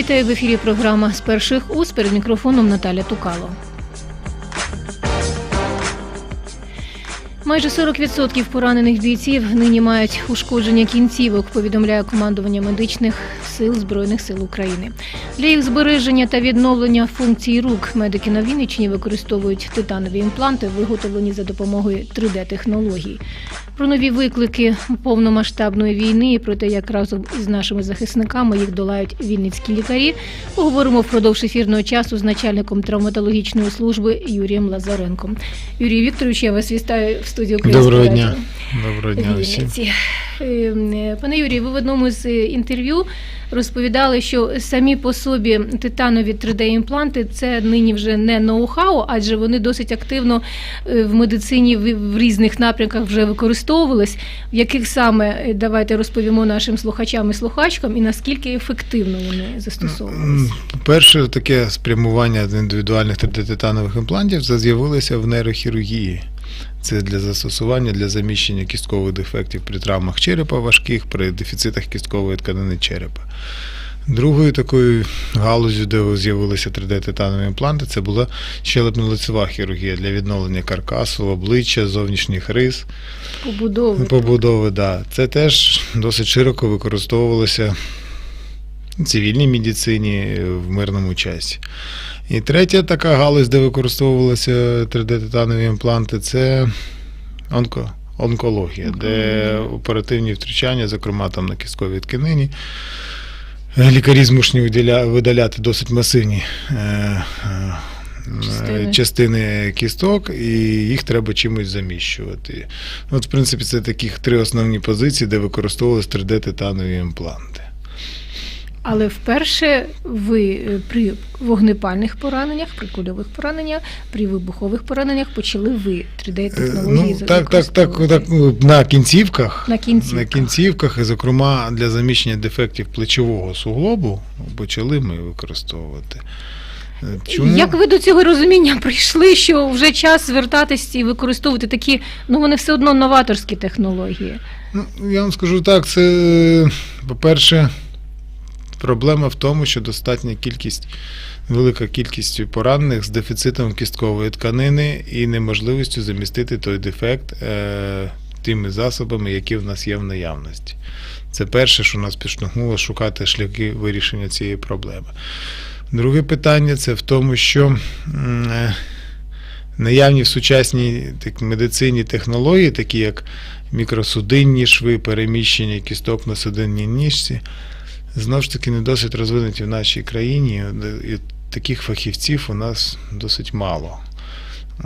Вітаю в ефірі. Програма з перших уст перед мікрофоном Наталя Тукало. Майже 40% поранених бійців нині мають ушкодження кінцівок, повідомляє командування медичних сил Збройних сил України. Для їх збереження та відновлення функцій рук медики на Вінниччині використовують титанові імпланти, виготовлені за допомогою 3D-технологій. Про нові виклики повномасштабної війни і про те, як разом із нашими захисниками їх долають вінницькі лікарі, поговоримо впродовж ефірного часу з начальником травматологічної служби Юрієм Лазаренком. Юрій Вікторович, я вас вітаю в студії Українського Доброго дня. Доброго дня усім. Е, Пане Юрію, ви в одному з е, інтерв'ю розповідали, що самі по собі титанові 3D-імпланти це нині вже не ноу-хау, адже вони досить активно е, в медицині в різних напрямках вже використовувались. В яких саме е, давайте розповімо нашим слухачам і слухачкам, і наскільки ефективно вони застосовувалися? Перше таке спрямування індивідуальних 3D-титанових імплантів з'явилося в нейрохірургії. Це для застосування для заміщення кісткових дефектів при травмах черепа важких, при дефіцитах кісткової тканини черепа. Другою такою галузю, де з'явилися 3D-титанові імпланти, це була щелепно-лицева хірургія для відновлення каркасу, обличчя, зовнішніх рис. Побудови. Побудови, да. Це теж досить широко використовувалося в цивільній медицині в мирному часі. І третя така галузь, де використовувалися 3D-титанові імпланти, це онко, онкологія, де оперативні втручання, зокрема там на кістковій тканині. Лікарі змушені видаляти досить масивні е, е, Частини. частини кісток, і їх треба чимось заміщувати. От, в принципі, це таких три основні позиції, де використовувалися 3D-титанові імпланти. Але вперше ви е, при вогнепальних пораненнях, при кульових пораненнях, при вибухових пораненнях почали ви Е, 3D-технології Ну, так, так, так, так, ну, на кінцівках. На кінцівках. На кінцівках, і, зокрема, для заміщення дефектів плечового суглобу почали ми використовувати. Е, Чому? Як ви до цього розуміння прийшли, що вже час звертатись і використовувати такі, ну вони все одно новаторські технології? Ну, я вам скажу так, це, по-перше, проблема в тому, що достатня кількість, велика кількість поранених з дефіцитом кісткової тканини і неможливістю замістити той дефект е, тими засобами, які в нас є в наявності. Це перше, що нас підштовхнуло шукати шляхи вирішення цієї проблеми. Друге питання це в тому, що е, наявні в сучасній так, медицині технології, такі як мікросудинні шви, переміщення кісток на судинній ніжці, знову ж таки не досить розвинуті в нашій країні, і таких фахівців у нас досить мало.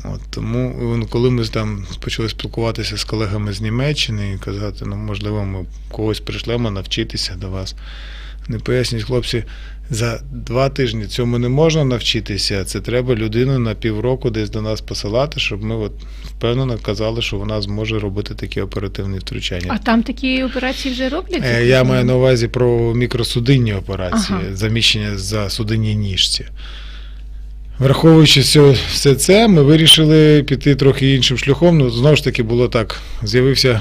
От, тому, коли ми там почали спілкуватися з колегами з Німеччини і казати, ну, можливо, ми когось прийшлемо навчитися до вас. Не пояснюють хлопці, за два тижні цьому не можна навчитися. Це треба людину на півроку десь до нас посилати, щоб ми от впевнено казали, що вона зможе робити такі оперативні втручання. А там такі операції вже роблять? Е, Я маю на увазі про мікросудинні операції, Ага. заміщення за судинні ніжці. Враховуючи все, все це, ми вирішили піти трохи іншим шляхом. Ну, знову ж таки, було так. З'явився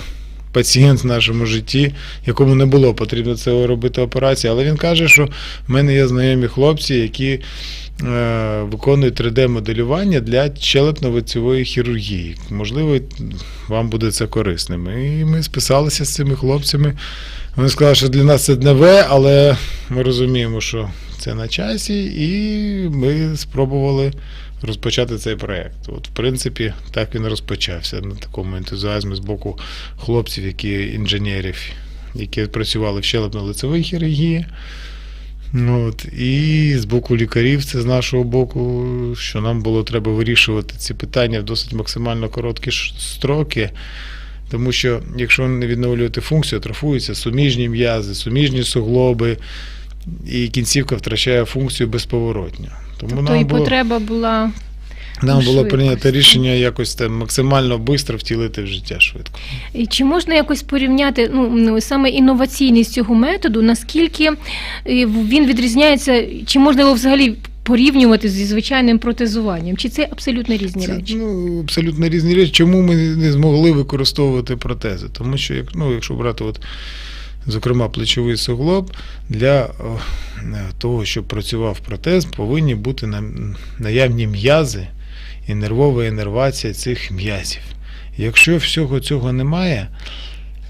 пацієнт в нашому житті, якому не було потрібно це робити операцію. Але він каже, що в мене є знайомі хлопці, які е, виконують 3D-моделювання для челепно-лицевої хірургії. Можливо, вам буде це корисним. І ми списалися з цими хлопцями. Вони сказали, що для нас це нове, але ми розуміємо, що це на часі, і ми спробували розпочати цей проєкт. От, в принципі, так він розпочався на такому ентузіазмі з боку хлопців, які інженерів, які працювали в щелепно-лицевій хірургії. От, і з боку лікарів, це з нашого боку, що нам було треба вирішувати ці питання в досить максимально короткі строки. Тому що якщо не відновлювати функцію, атрофуються суміжні м'язи, суміжні суглоби, і кінцівка втрачає функцію безповоротньо. Тому Тобто нам і було, потреба була нам було швидкості. прийнято рішення якось там максимально швидко втілити в життя швидко. І Чи можна якось порівняти ну, ну, саме інноваційність цього методу, наскільки е, він відрізняється, чи можна його взагалі порівнювати зі звичайним протезуванням? Чи це абсолютно різні Це речі? ну, абсолютно різні речі. Чому ми не змогли використовувати протези? Тому що як, ну, якщо брати от зокрема плечовий суглоб, для е, того, щоб працював протез, повинні бути наявні м'язи і нервова інервація цих м'язів. Якщо всього цього немає,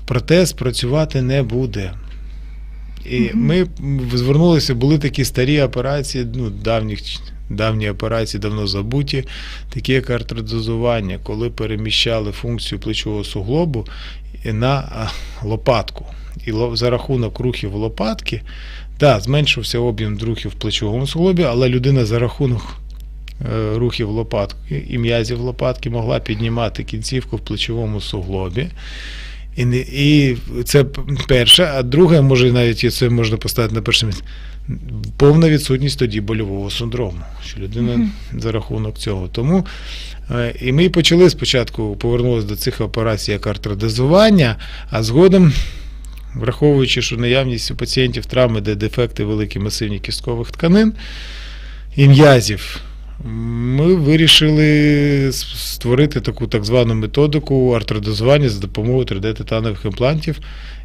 протез працювати не буде. І ми звернулися, були такі старі операції, ну, давніх, давні операції, давно забуті, такі як артродозування, коли переміщали функцію плечового суглобу на лопатку. І за рахунок рухів лопатки, да, зменшився об'єм рухів в плечовому суглобі, але людина за рахунок е, рухів лопатки і м'язів лопатки могла піднімати кінцівку в плечовому суглобі. І, не, і це перше, а друге, може навіть і це можна поставити на перше місце. Повна відсутність тоді больового синдрому, що людина Мгм. за рахунок цього. Тому е, і ми почали спочатку повернулися до цих операцій як артродезування, а згодом, враховуючи, що наявність у пацієнтів травми, де дефекти великі масивні кісткових тканин і м'язів, ми вирішили створити таку так звану методику артродозування за допомогою 3D-титанових імплантів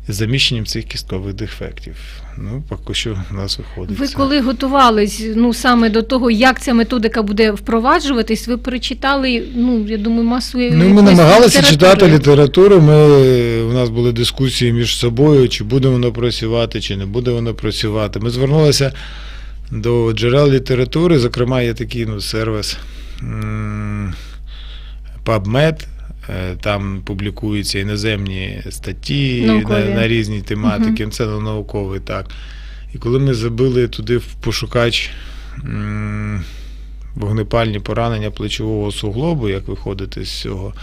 з заміщенням цих кісткових дефектів. Ну, поки що в нас виходить. Ви коли готувались ну саме до того, як ця методика буде впроваджуватись, ви перечитали, ну я думаю, масу Ну, ми намагалися літератури. читати літературу. Ми, у нас були дискусії між собою, чи буде воно працювати, чи не буде воно працювати. Ми звернулися до джерел літератури, зокрема, є такий ну, сервіс PubMed, е, там публікуються іноземні статті на, на різні тематики, це науковий, так. І коли ми забили туди в пошукач вогнепальні поранення плечового суглобу, як виходити з цього,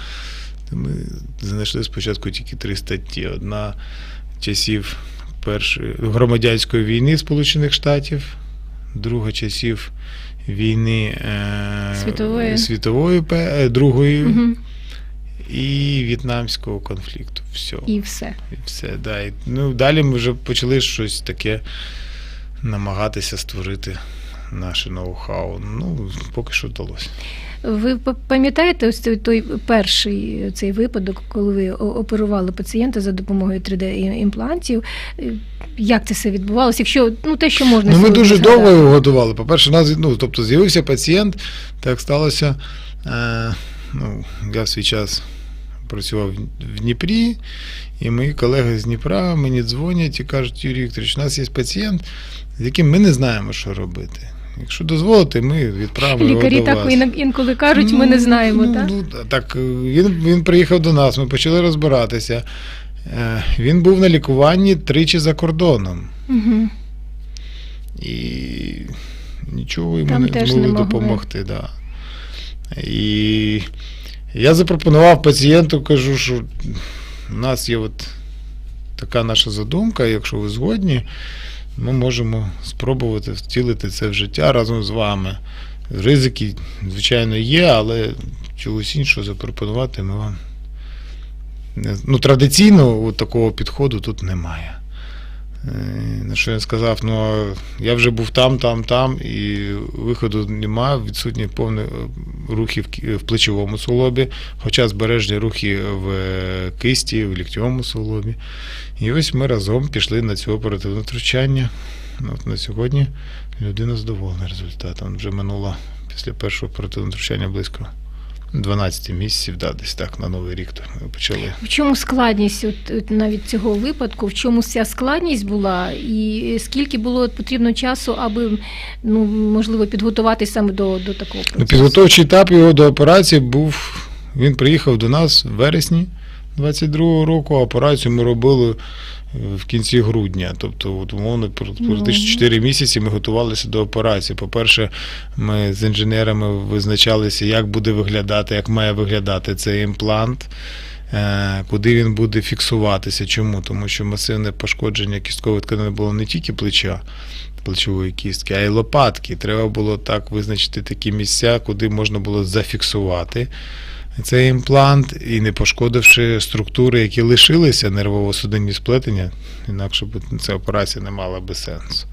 ми знайшли спочатку тільки три статті. Одна часів першої громадянської війни Сполучених Штатів, друга часів війни е, Світової. світової е, другої угу. і в'єтнамського конфлікту. Все. І все. І все, да. І, ну, далі ми вже почали щось таке намагатися створити наше ноу-хау. Ну, поки що вдалося. Ви пам'ятаєте ось той, той перший цей випадок, коли ви оперували пацієнта за допомогою 3D-імплантів? Е, Як це все відбувалося? Якщо ну те, що можна Ну, ми дуже згадати. довго його готували. По-перше, нас, ну, тобто з'явився пацієнт, так сталося. Е, ну, я в свій час працював в Дніпрі, і мої колеги з Дніпра мені дзвонять і кажуть, Юрій Вікторович, у нас є пацієнт, з яким ми не знаємо, що робити. Якщо дозволите, ми відправимо Лікарі його до так вас. інколи кажуть, ми не знаємо, ну, так? ну, так, е, він, він приїхав до нас, ми почали розбиратися. Е, Він був на лікуванні тричі за кордоном. Угу. І нічого йому Там не змогли допомогти. Да. І я запропонував пацієнту, кажу, що у нас є от така наша задумка, якщо ви згодні, ми можемо спробувати втілити це в життя разом з вами. Ризики, звичайно, є, але чогось іншого запропонувати ми вам. Ну, традиційного такого підходу тут немає. Е, На що я сказав, ну я вже був там, там, там, і виходу немає, відсутні повні е, рухи в плечовому суглобі, хоча збережні рухи в е, кисті, в ліктьовому суглобі. І ось ми разом пішли на це оперативне втручання. Ну, От на сьогодні людина задоволена результатом. Вже минуло після першого оперативного втручання близько 12 місяців, да, десь так, на Новий рік то почали. В чому складність от, от навіть цього випадку? В чому вся складність була, і скільки було потрібно часу, аби ну можливо підготуватися саме до, до такого процесу? Ну, підготовчий етап його до операції був. Він приїхав до нас в вересні 22-го року, а операцію ми робили е, в кінці грудня. Тобто, от, умовно, практично 4 місяці ми готувалися до операції. По-перше, ми з інженерами визначалися, як буде виглядати, як має виглядати цей імплант. е, Куди він буде фіксуватися? Чому? Тому що масивне пошкодження кісткової тканини було не тільки плеча, плечової кістки, а й лопатки. Треба було так визначити такі місця, куди можна було зафіксувати цей імплант і не пошкодивши структури, які лишилися нервово-судинні сплетення, інакше б ця операція не мала би сенсу.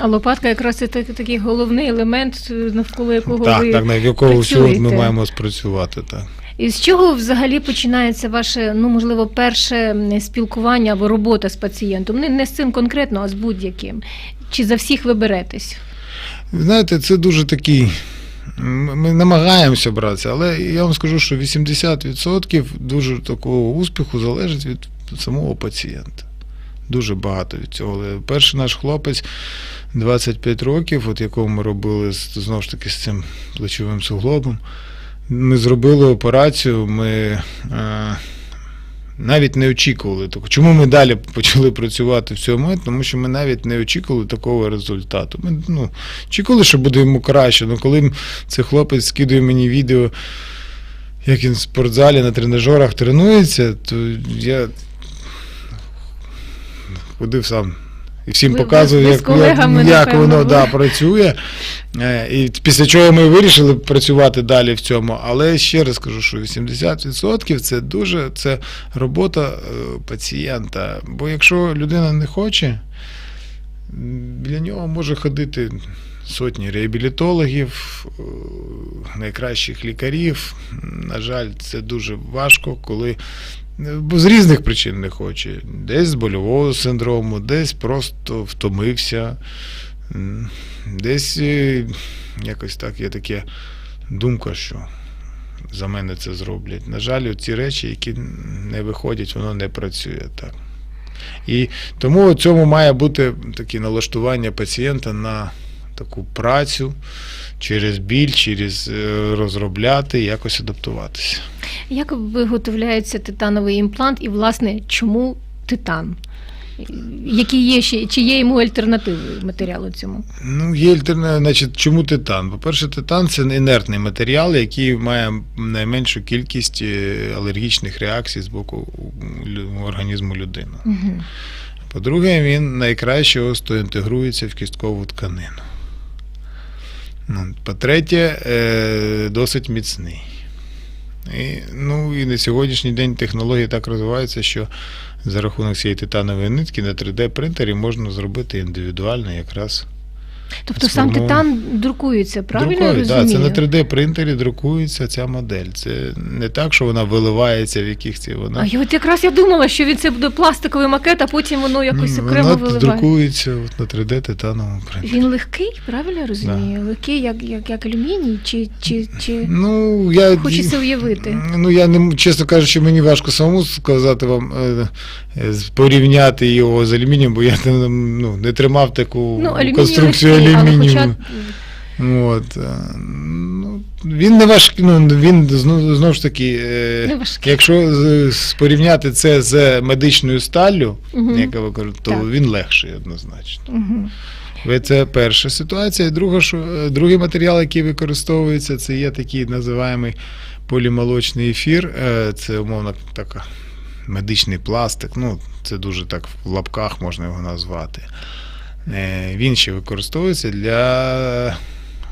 А лопатка якраз це такий головний елемент, навколо якого Так, ви так, на якого всього ми маємо спрацювати. Так. І з чого взагалі починається ваше, ну можливо, перше спілкування або робота з пацієнтом? Не, не з цим конкретно, а з будь-яким. Чи за всіх ви беретесь? Знаєте, це дуже такий. Ми намагаємося братися, але я вам скажу, що 80% дуже такого успіху залежить від самого пацієнта. Дуже багато від цього. Але перший наш хлопець 25 років, от якого ми робили знову ж таки з цим плечовим суглобом. Ми зробили операцію, ми е, навіть не очікували того. Чому ми далі почали працювати в цьому? Тому що ми навіть не очікували такого результату. Ми ну, очікували, що буде йому краще. Ну коли цей хлопець скидує мені відео, як він в спортзалі на тренажерах тренується, то я ходив сам. Всім показую, як, як, як воно да, працює. Е, І після чого ми вирішили працювати далі в цьому. Але ще раз кажу, що 80% це дуже це робота е, пацієнта. Бо якщо людина не хоче, біля нього може ходити сотні реабілітологів, е, найкращих лікарів. На жаль, це дуже важко, коли. З різних причин не хоче. Десь з больового синдрому, десь просто втомився, десь е, якось так є таке думка, що за мене це зроблять. На жаль, ці речі, які не виходять, воно не працює так. І тому у цьому має бути таке налаштування пацієнта на таку працю через біль, через е, розробляти, якось адаптуватися. Як виготовляється титановий імплант і, власне, чому титан? Які є ще, чи є йому альтернативи матеріалу цьому? Ну, є альтернатива, значить, чому титан? По-перше, титан це інертний матеріал, який має найменшу кількість е, алергічних реакцій з боку організму людини. Угу. По-друге, він найкраще остеоінтегрується в кісткову тканину. Ну, По-третє, е, досить міцний. І, ну, і на сьогоднішній день технології так розвиваються, що за рахунок цієї титанової нитки на 3D-принтері можна зробити індивідуально якраз. Тобто сам титан друкується, правильно я да, розумію? це на 3D-принтері друкується ця модель. Це не так, що вона виливається в якихось. Вона... А я от якраз я думала, що він це буде пластиковий макет, а потім воно якось окремо вона виливає. друкується от на 3D титановому принтері. Він легкий, правильно я розумію? Легкий, як, як, як алюміній, чи, чи, чи... Ну, я, Хочеться уявити. Ну, я не чесно кажучи, мені важко самому сказати вам, е, е, порівняти його з алюмінієм, бо я не, ну, не тримав таку Ну, конструкцію але хоча... От, е, ну, він не важкий, ну, він знову, знову ж таки, е, Не якщо порівняти це з медичною сталлю, Мгм. яка ви кажете, то Так. він легший однозначно. Угу. Це перша ситуація. Друга, що, е, другий матеріал, який використовується, це є такий називаємий полімолочний ефір. Це умовно така медичний пластик. Ну, це дуже так в лапках можна його назвати. Е, Він ще використовується для,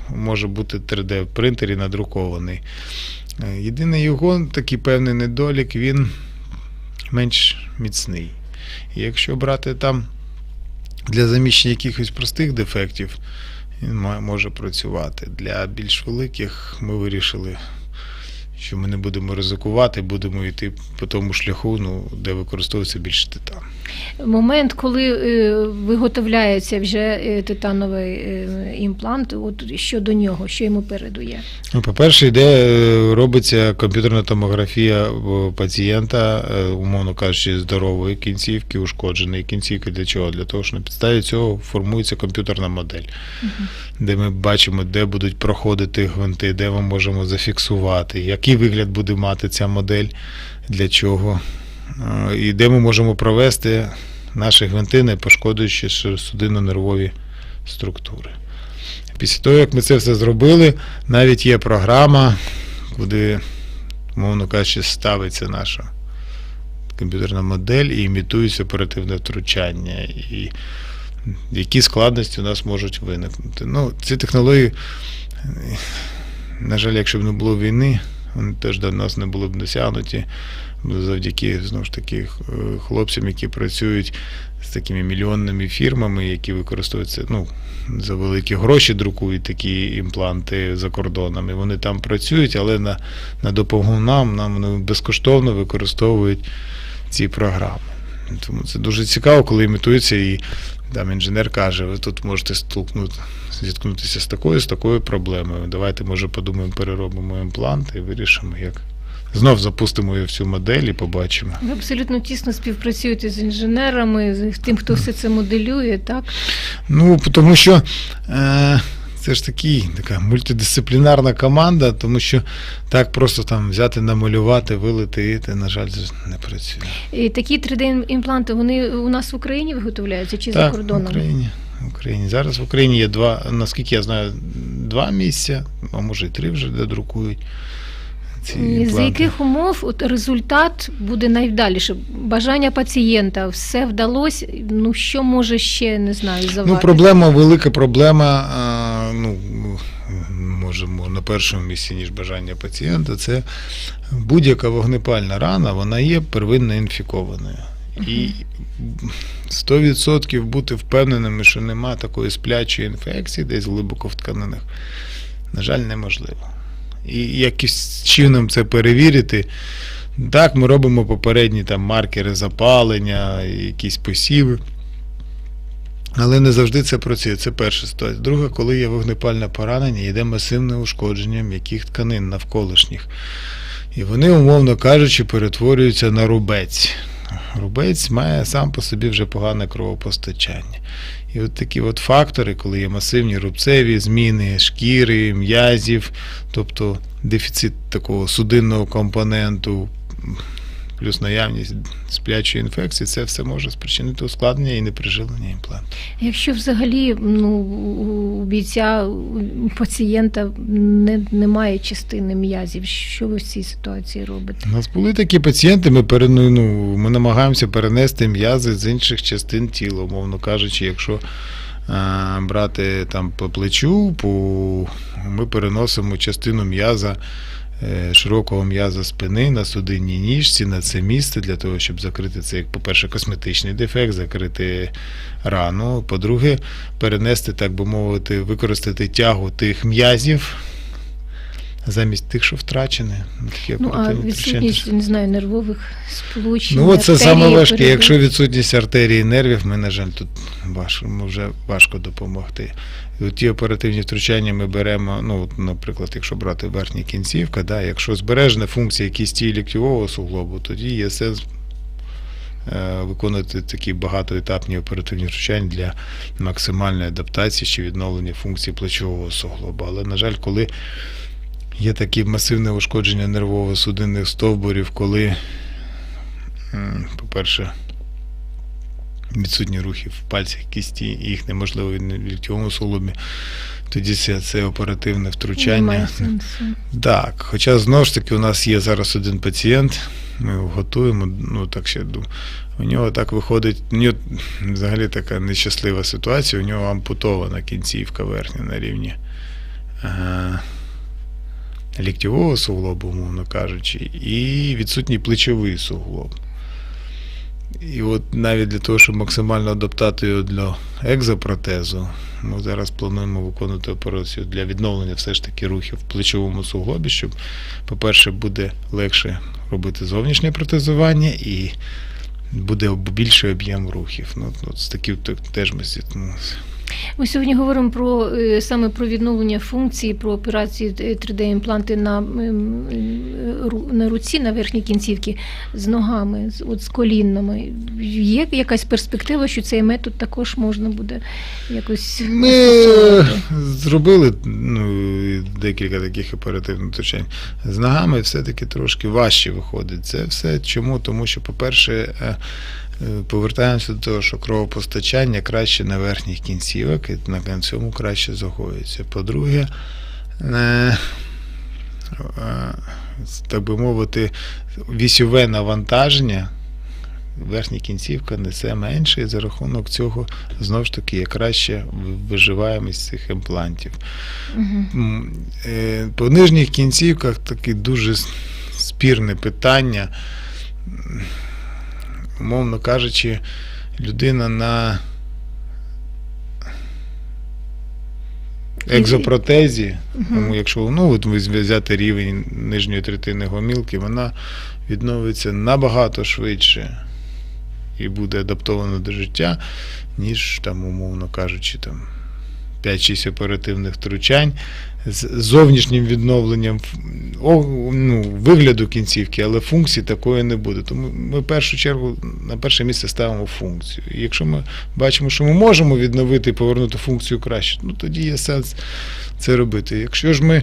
може бути 3D-принтері надрукований. Е, Єдиний його такий певний недолік, він менш міцний. І якщо брати там для заміщення якихось простих дефектів він може працювати. Для більш великих ми вирішили, що ми не будемо ризикувати, будемо йти по тому шляху, ну, де використовується більше титан. Момент, коли е, виготовляється вже е, титановий е, імплант, от що до нього, що йому передує? Ну, по-перше, йде, робиться комп'ютерна томографія пацієнта, умовно кажучи, здорової кінцівки, ушкодженої кінцівки. Для чого? Для того, що на підставі цього формується комп'ютерна модель, де ми бачимо, де будуть проходити гвинти, де ми можемо зафіксувати, який вигляд буде мати ця модель, для чого, е, і де ми можемо провести наші гвинти, не пошкодуючи судинно-нервові структури. Після того, як ми це все зробили, навіть є програма, куди, мовно кажучи, ставиться наша комп'ютерна модель і імітується оперативне втручання. І які складності у нас можуть виникнути. Ну, ці технології, на жаль, якщо б не було війни, вони теж до нас не були б досягнуті завдяки знову ж таки хлопцям, які працюють з такими мільйонними фірмами, які використовуються ну, за великі гроші, друкують такі імпланти за кордоном. І вони там працюють, але на, на допомогу нам, нам вони безкоштовно використовують ці програми. Тому це дуже цікаво, коли імітується і там інженер каже, ви тут можете стукнути, зіткнутися з такою, з такою проблемою. Давайте, може, подумаємо, переробимо імплант і вирішимо, як. Знов запустимо її в цю модель і побачимо. Ви абсолютно тісно співпрацюєте з інженерами, з тим, хто все це моделює, так? Ну, тому що е, це ж такий, така мультидисциплінарна команда, тому що так просто там взяти, намалювати, вилити, і це, на жаль, не працює. І такі 3D-імпланти, вони у нас в Україні виготовляються чи за Так, в кордоном? Україні. В Україні. Зараз в Україні є два, наскільки я знаю, два місця, а може і три вже де друкують. Ці І За яких умов от результат буде найвдаліше? Бажання пацієнта, все вдалося. Ну що може ще не знаю, завадити? Ну, проблема, велика проблема, а, ну, може, може, на першому місці, ніж бажання пацієнта, це будь-яка вогнепальна рана, вона є первинно інфікованою. І 100% бути впевненими, що нема такої сплячої інфекції десь глибоко в тканинах, на жаль, неможливо. І якось чином це перевірити. Так, ми робимо попередні там маркери запалення, якісь посіви. Але не завжди це працює. Це перша ситуація. Друга, коли є вогнепальне поранення, йде масивне ушкодження м'яких тканин навколишніх. І вони, умовно кажучи, перетворюються на рубець. Рубець має сам по собі вже погане кровопостачання. І от такі от фактори, коли є масивні рубцеві зміни шкіри, м'язів, тобто дефіцит такого судинного компоненту, плюс наявність сплячої інфекції, це все може спричинити ускладнення і неприжилення імпланту. Якщо взагалі ну, у бійця, у пацієнта не, немає частини м'язів, що ви в цій ситуації робите? У нас були такі пацієнти, ми, пере- ну, ну, ми намагаємося перенести м'язи з інших частин тіла, умовно кажучи, якщо е, брати там по плечу, по, ми переносимо частину м'яза, широкого м'яза спини на судинній ніжці, на це місце, для того, щоб закрити це, як, по-перше, косметичний дефект, закрити рану. По-друге, перенести, так би мовити, використати тягу тих м'язів. Замість тих, що втрачені. Такі Ну а відсутність, не знаю, нервових сполучень. Ну, от це саме важке. Якщо відсутність артерії і нервів, ми, на жаль, тут важко, ми вже важко допомогти. І от ті оперативні втручання ми беремо, ну, от, наприклад, якщо брати верхня кінцівка, да, якщо збережена функція кісті і ліктьового суглобу, тоді є сенс е, виконувати такі багатоетапні оперативні втручання для максимальної адаптації чи відновлення функції плечового суглоба. Але, на жаль, коли є такі масивне ушкодження нервово-судинних стовбурів, коли По-перше, відсутні рухи в пальцях кісті, їх неможливо в ліктьовому суглобі. Тоді це, це оперативне втручання. Так, хоча знову ж таки у нас є зараз один пацієнт, ми його готуємо, ну так ще думаю. У нього так виходить, у нього взагалі така нещаслива ситуація, у нього ампутована кінцівка верхня на рівні е, ліктьового суглобу, умовно кажучи, і відсутній плечовий суглоб. І от навіть для того, щоб максимально адаптати його для екзопротезу, ми зараз плануємо виконувати операцію для відновлення все ж таки рухів в плечовому суглобі, щоб, по-перше, буде легше робити зовнішнє протезування і буде більший об'єм рухів. Ну, от з таким теж ми зіткнулися. Ми сьогодні говоримо про е, саме про відновлення функції, про операції 3D-імпланти на, ем, е, ру- на руці, на верхній кінцівці з ногами, з, от, з коліннами. Є якась перспектива, що цей метод також можна буде якось Ми зробили ну, декілька таких оперативних втручань. З ногами все-таки трошки важче виходить. Це все чому? Тому що, по-перше, е, повертаємося до того, що кровопостачання краще на верхніх кінцівок, і на цьому краще загоюється. По-друге, е, е, так би мовити, вісьове навантаження верхня кінцівка несе менше, і за рахунок цього знову ж таки є краще виживаємість цих імплантів. Е, По нижніх кінцівках таке дуже спірне питання. Умовно кажучи, людина на екзопротезі, тому якщо ну, взяти рівень нижньої третини гомілки, вона відновиться набагато швидше і буде адаптована до життя, ніж там, умовно кажучи, там 5-6 оперативних втручань з зовнішнім відновленням ну, вигляду кінцівки, але функції такої не буде. Тому ми в першу чергу на перше місце ставимо функцію. І якщо ми бачимо, що ми можемо відновити і повернути функцію краще, ну тоді є сенс це робити. Якщо ж ми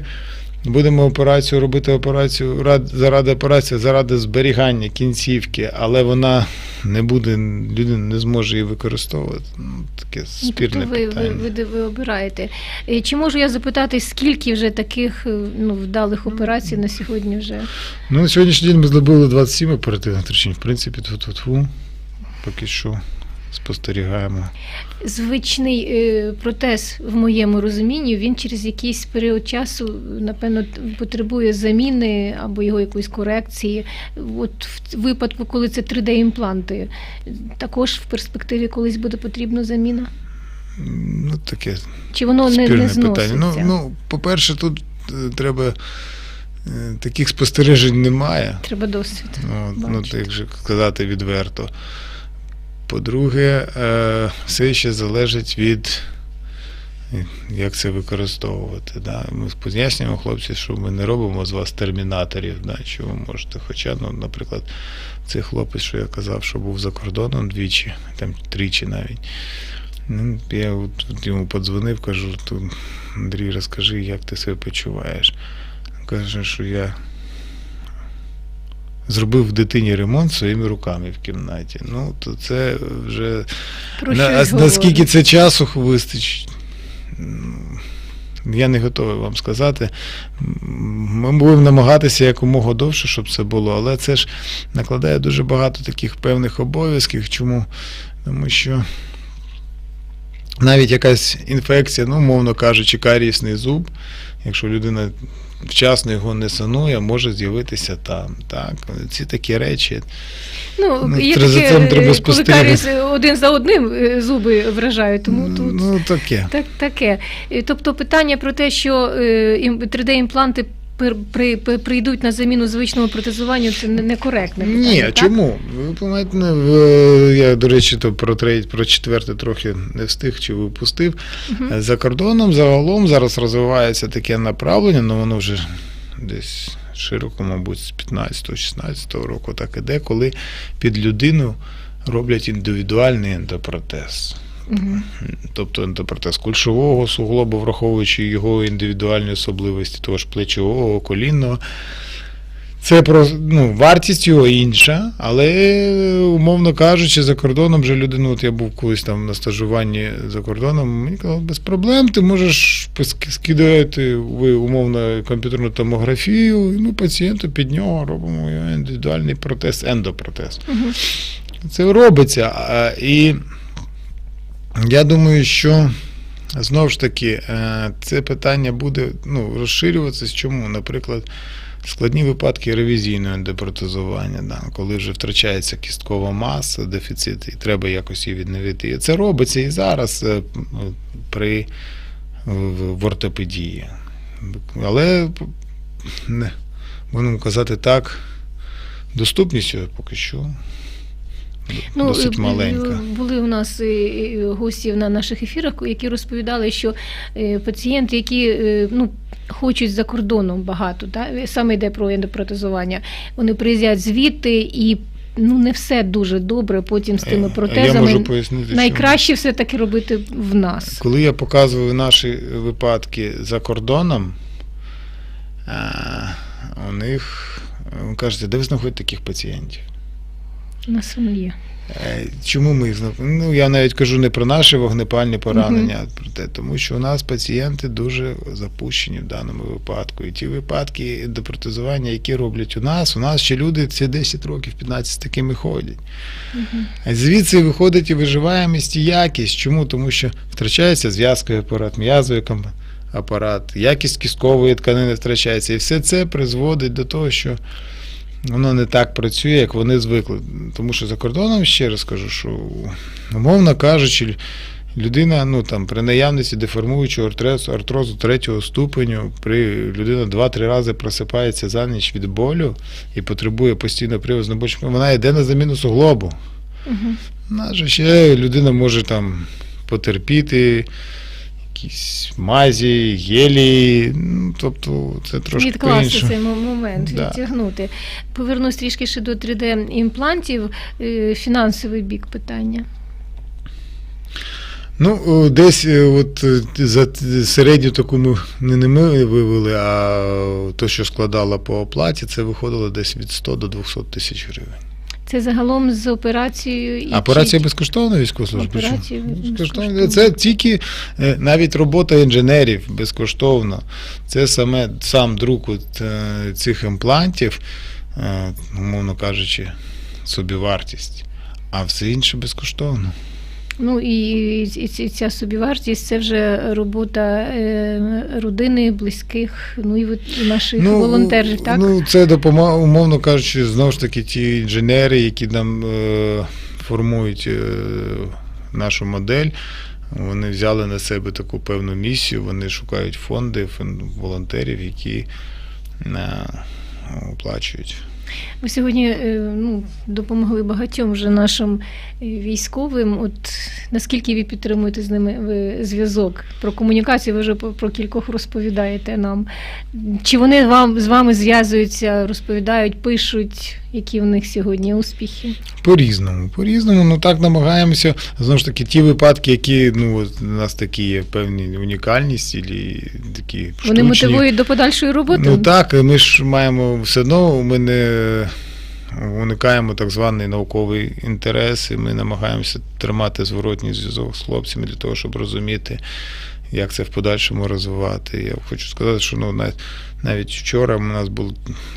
будемо операцію робити операцію рад- заради операції, заради зберігання кінцівки, але вона не буде, людина не зможе її використовувати. Ну, таке Ну, спірне тобто ви, ви, питання. ви, ви обираєте. Е, Чи можу я запитати, скільки вже таких е, ну, вдалих операцій на сьогодні вже? Ну, на сьогоднішній день ми зробили 27 оперативних тричень. В принципі, тут поки що спостерігаємо. Звичний е, протез, в моєму розумінні, він через якийсь період часу, напевно, потребує заміни або його якоїсь корекції. От в випадку, коли це 3D-імпланти, також в перспективі колись буде потрібна заміна? Ну, таке Чи воно не, не зноситься? Ну, ну, по-перше, тут е, треба. е, Таких спостережень немає. Треба досвід. Ну, ну, Бачите. так же сказати відверто. По-друге, е, все ще залежить від як це використовувати. Да? Ми пояснюємо хлопці, що ми не робимо з вас термінаторів, да? що можете. Хоча, ну, наприклад, цей хлопець, що я казав, що був за кордоном двічі, там тричі навіть. Ну, я от йому подзвонив, кажу, Андрій, розкажи, як ти себе почуваєш. Каже, що я зробив дитині ремонт своїми руками в кімнаті. Ну, то це вже Про на, а наскільки це часу вистачить. Я не готовий вам сказати. Ми будемо намагатися якомога довше, щоб це було, але це ж накладає дуже багато таких певних обов'язків. Чому? Тому що навіть якась інфекція, ну, мовно кажучи, карієсний зуб, якщо людина вчасно його не санує, може з'явитися там. Так? Ці такі речі. Ну, Ну, є таке, цим треба е, коли спостерігати. е, один за одним е, зуби вражають, тому тут Ну, таке. так, таке. Тобто питання про те, що е, 3D-імпланти пер- при, при- прийдуть на заміну звичному протезуванню, це не- некоректне питання. Ні, так? чому? Ви пам'ятаєте, я, до речі, то про третє, про четверте трохи не встиг чи випустив. Мгм. За кордоном загалом зараз розвивається таке направлення, але воно вже десь широко, мабуть, з 15-16 року так іде, коли під людину роблять індивідуальний ендопротез. Тобто ендопротез кульшового суглобу, враховуючи його індивідуальні особливості, того ж плечового, колінного. Це про ну, вартість його інша, але, умовно кажучи, за кордоном вже людину, от я був колись там на стажуванні за кордоном, мені казали, без проблем, ти можеш скидати ви умовно комп'ютерну томографію, і ми пацієнту під нього робимо індивідуальний протез, ендопротез. Мгм. Це робиться. І я думаю, що знову ж таки е, це питання буде ну, розширюватися. Чому? Наприклад, складні випадки ревізійного ендопротезування, да, коли вже втрачається кісткова маса, дефіцит, і треба якось її відновити. Це робиться і зараз е, при в, ортопедії. Але не, будемо казати так, доступність поки що досить е, маленька. Були у нас е, е, гості на наших ефірах, які розповідали, що е, пацієнти, які е, ну, хочуть за кордоном багато, да? саме йде про ендопротезування, вони приїздять звідти і ну, не все дуже добре потім з Е, тими а Я протезами. можу пояснити, чому. Найкраще все-таки робити в нас. Коли я показую наші випадки за кордоном, у них е, кажуть, де ви знаходите таких пацієнтів? Воно є. Е, Чому ми їх Ну, я навіть кажу не про наші вогнепальні поранення, а про те, тому що у нас пацієнти дуже запущені в даному випадку. І ті випадки депротезування, які роблять у нас, у нас ще люди ці 10 років, 15 такими ходять. А звідси виходить і виживаємість і якість. Чому? Тому що втрачається зв'язковий апарат, м'язовий апарат, якість кісткової тканини втрачається. І все це призводить до того, що воно не так працює, як вони звикли. Тому що за кордоном ще раз кажу, що умовно кажучи, людина, ну там при наявності деформуючого артрезу, артрозу третього ступеню, при людина 2-3 рази просипається за ніч від болю і потребує постійно привозну бочку, вона йде на заміну суглобу. Угу. У нас же ще людина може там потерпіти. Якісь мазі, гелії, ну, тобто це трошки Відкласти по-іншому. цей момент, Да. відтягнути. Повернусь трішки ще до 3D-імплантів. Е, Фінансовий бік питання. Ну, десь е, от е, за середню таку ми не, не ми вивели, а то, що складало по оплаті, це виходило десь від 100 до 200 тисяч гривень. Це загалом з операцією і операція чи- безкоштовна військовослужбовців? Безкоштовна. безкоштовна. Це тільки е, навіть робота інженерів безкоштовно. Це саме сам друк от, е, цих імплантів, е, умовно кажучи, собівартість. А все інше безкоштовно. Ну і, ця собівартість це вже робота е, родини, близьких, ну і, наших волонтерів, так? Ну, це допомога, умовно кажучи, знову ж таки, ті інженери, які нам е, формують е, нашу модель. Вони взяли на себе таку певну місію, вони шукають фонди, фон- волонтерів, які е, оплачують. Ви сьогодні е, ну, допомогли багатьом вже нашим е, військовим. От наскільки ви підтримуєте з ними зв'язок про комунікацію? Ви вже про кількох розповідаєте нам. Чи вони вам з вами зв'язуються, розповідають, пишуть, які в них сьогодні успіхи? По-різному. По-різному, ну так намагаємося. Знову ж таки, ті випадки, які ну, от у нас такі є певні унікальність, і такі Вони штучні. мотивують до подальшої роботи? Ну так, ми ж маємо все одно, ми не уникаємо так званий науковий інтерес, і ми намагаємося тримати зворотній зв'язок з хлопцями для того, щоб розуміти, як це в подальшому розвивати. Я хочу сказати, що ну, навіть, вчора у нас був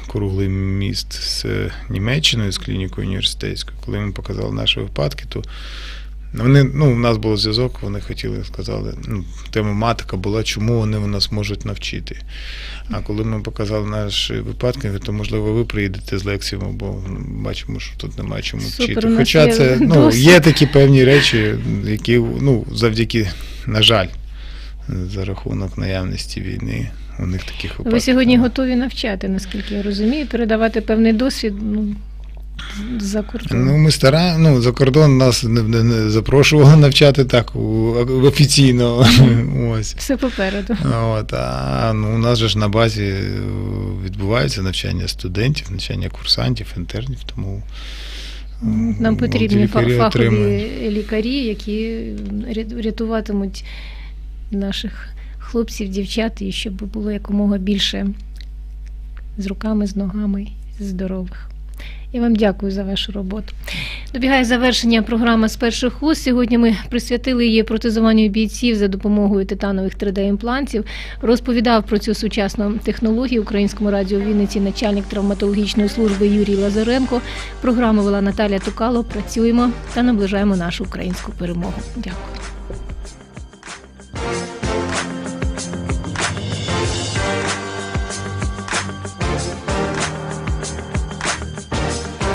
круглий міст з Німеччиною, з клінікою університетською. Коли ми показали наші випадки, то вони, ну, у нас був зв'язок, вони хотіли, сказали, ну, тема матика була, чому вони у нас можуть навчити. А коли ми показали наші випадки, то можливо ви приїдете з лекціями, бо бачимо, що тут немає чому Супер, вчити. Хоча це ну, є такі певні речі, які ну, завдяки, на жаль, за рахунок наявності війни. У них таких випадків. Ви сьогодні готові навчати, наскільки я розумію, передавати певний досвід ну, за кордон. Ну, ми стара... ну, за кордон нас не, не, не запрошували навчати так у, офіційно. Ось. Все попереду. От, а ну, у нас же ж на базі е, відбувається навчання студентів, навчання курсантів, інтернів, тому Нам потрібні фахові отримують. лікарі, які рятуватимуть наших хлопців, дівчат, і щоб було якомога більше з руками, з ногами здорових. Я вам дякую за вашу роботу. Добігає завершення програма з перших уст. Сьогодні ми присвятили її протезуванню бійців за допомогою титанових 3D-імплантів. Розповідав про цю сучасну технологію українському радіо Вінниці начальник травматологічної служби Юрій Лазаренко. Програму вела Наталя Тукало. Працюємо та наближаємо нашу українську перемогу. Дякую.